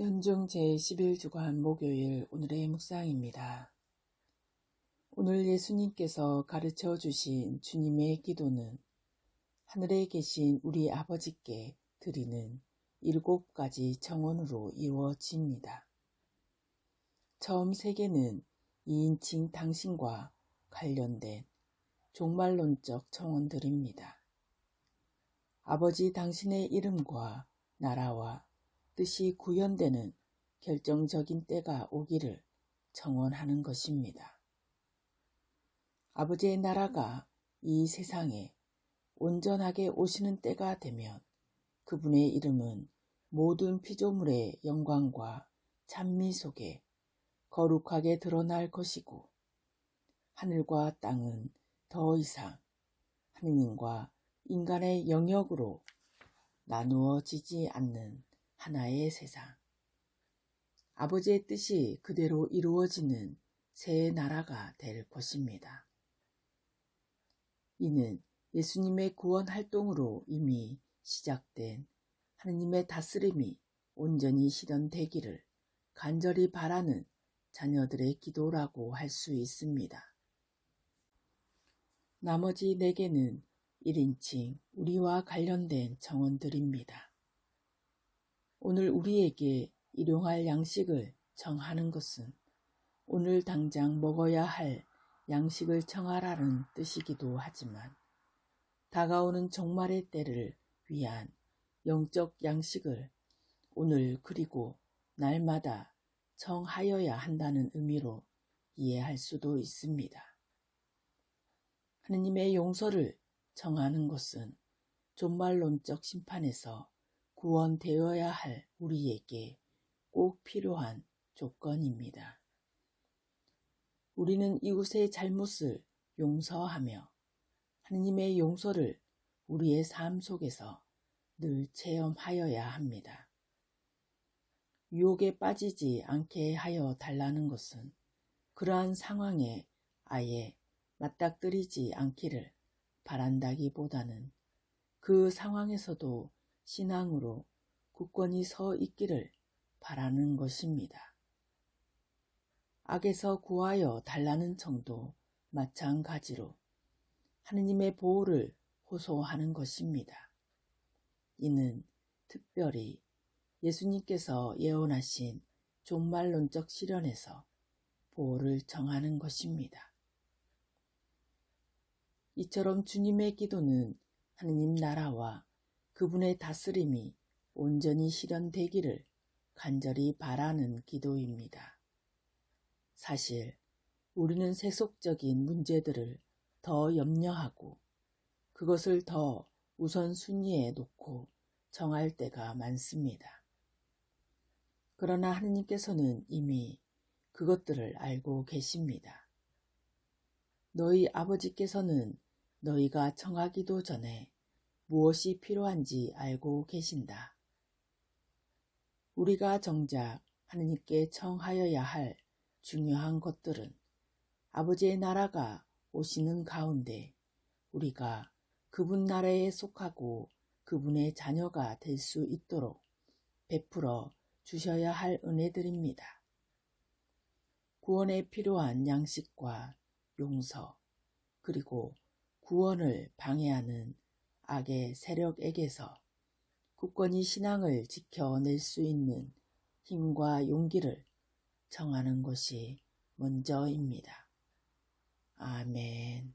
연중 제11주간 목요일 오늘의 묵상입니다. 오늘 예수님께서 가르쳐 주신 주님의 기도는 하늘에 계신 우리 아버지께 드리는 일곱 가지 청원으로 이루어집니다. 처음 세 개는 2인칭 당신과 관련된 종말론적 청원들입니다. 아버지 당신의 이름과 나라와 뜻이 구현되는 결정적인 때가 오기를 청원하는 것입니다. 아버지의 나라가 이 세상에 온전하게 오시는 때가 되면 그분의 이름은 모든 피조물의 영광과 찬미 속에 거룩하게 드러날 것이고 하늘과 땅은 더 이상 하느님과 인간의 영역으로 나누어지지 않는 하나의 세상. 아버지의 뜻이 그대로 이루어지는 새 나라가 될 것입니다. 이는 예수님의 구원 활동으로 이미 시작된 하느님의 다스림이 온전히 실현되기를 간절히 바라는 자녀들의 기도라고 할 수 있습니다. 나머지 네 개는 1인칭 우리와 관련된 정원들입니다. 오늘 우리에게 일용할 양식을 청하는 것은 오늘 당장 먹어야 할 양식을 청하라는 뜻이기도 하지만 다가오는 종말의 때를 위한 영적 양식을 오늘 그리고 날마다 청하여야 한다는 의미로 이해할 수도 있습니다. 하느님의 용서를 청하는 것은 종말론적 심판에서 구원되어야 할 우리에게 꼭 필요한 조건입니다. 우리는 이웃의 잘못을 용서하며 하느님의 용서를 우리의 삶 속에서 늘 체험하여야 합니다. 유혹에 빠지지 않게 하여 달라는 것은 그러한 상황에 아예 맞닥뜨리지 않기를 바란다기보다는 그 상황에서도 신앙으로 굳건히 서 있기를 바라는 것입니다. 악에서 구하여 달라는 정도 마찬가지로 하느님의 보호를 호소하는 것입니다. 이는 특별히 예수님께서 예언하신 종말론적 실현에서 보호를 정하는 것입니다. 이처럼 주님의 기도는 하느님 나라와 그분의 다스림이 온전히 실현되기를 간절히 바라는 기도입니다. 사실 우리는 세속적인 문제들을 더 염려하고 그것을 더 우선순위에 놓고 정할 때가 많습니다. 그러나 하느님께서는 이미 그것들을 알고 계십니다. 너희 아버지께서는 너희가 청하기도 전에 무엇이 필요한지 알고 계신다. 우리가 정작 하느님께 청하여야 할 중요한 것들은 아버지의 나라가 오시는 가운데 우리가 그분 나라에 속하고 그분의 자녀가 될 수 있도록 베풀어 주셔야 할 은혜들입니다. 구원에 필요한 양식과 용서, 그리고 구원을 방해하는 악의 세력에게서 굳건히 신앙을 지켜낼 수 있는 힘과 용기를 정하는 것이 먼저입니다. 아멘.